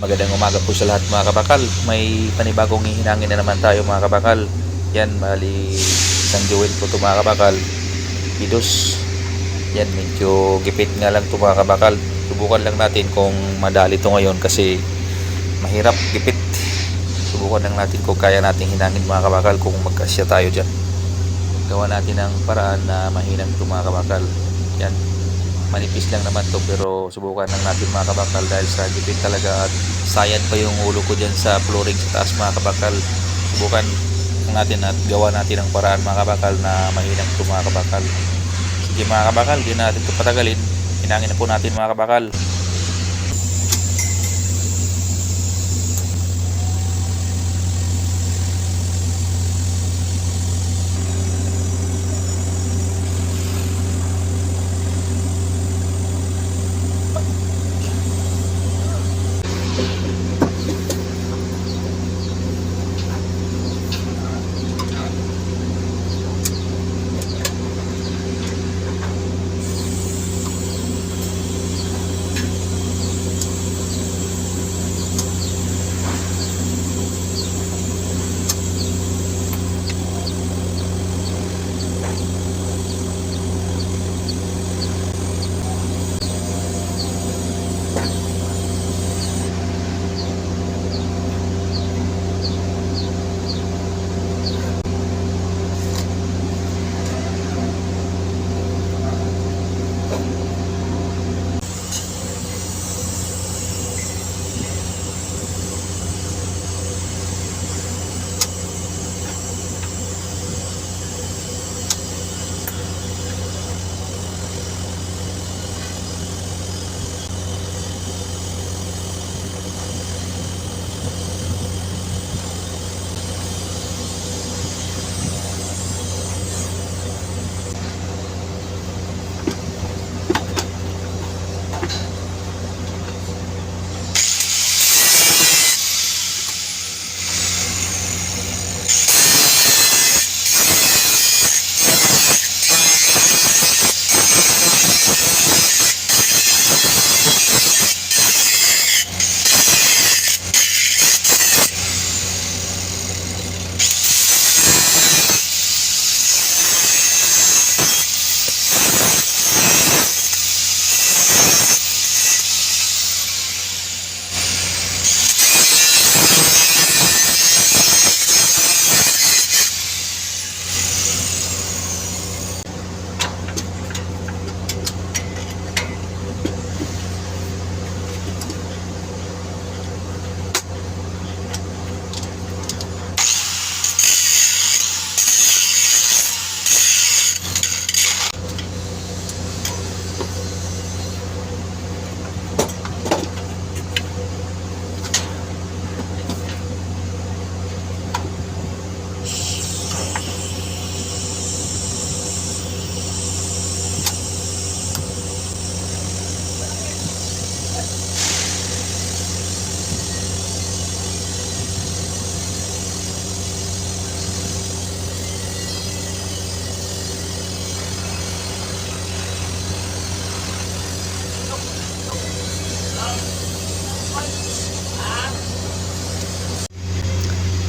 Magandang umaga po sa lahat mga kabakal. May panibagong hihinangin na naman tayo mga kabakal. Yan, mali isang jewel po ito mga kabakal. Pidos. Yan, medyo gipit nga lang ito mga kabakal. Subukan lang natin kung madali ito ngayon kasi mahirap gipit. Subukan lang natin kung kaya natin hinangin mga kabakal kung magkasya tayo dyan. Gawa natin ng paraan na mahinang ito mga kabakal. Yan, manipis lang naman to pero subukan lang natin mga kabakal dahil sa gipit talaga at sayad pa yung ulo ko dyan sa flooring sa taas mga kabakal. Subukan natin at gawa natin ang paraan mga kabakal na mahinang to mga kabakal. Sige mga kabakal di natin ito patagalin. Hinangin na po natin mga kabakal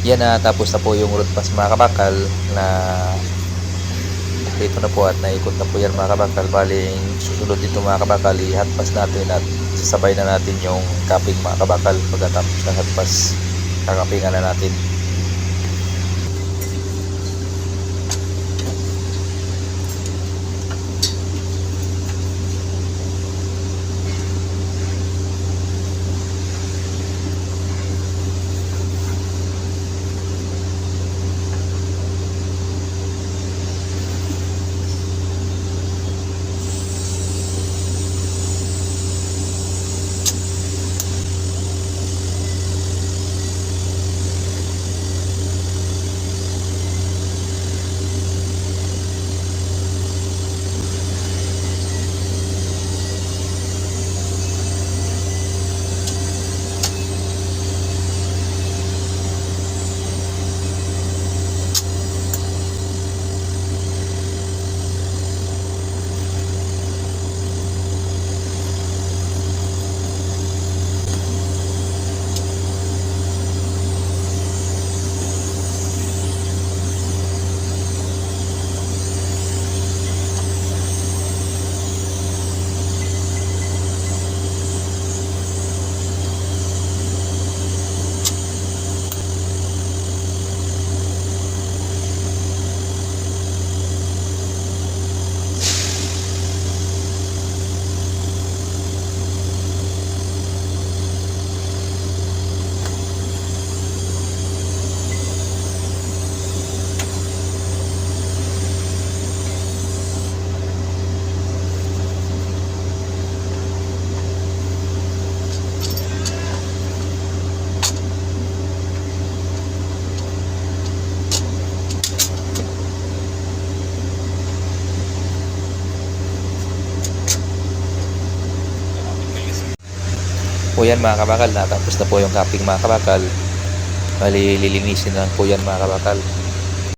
yan na tapos na po yung road pass mga kabakal na dito na po at naikot na po yan mga kabakal. Baling susunod dito mga kabakal ihatpas natin at sasabay na natin yung capping mga kabakal. Pagkatapos ng hatpas kakapingan na natin po yan mga kabakal. Natapos na po yung capping mga kabakal. Bali, lilinisin na lang po yan mga kabakal.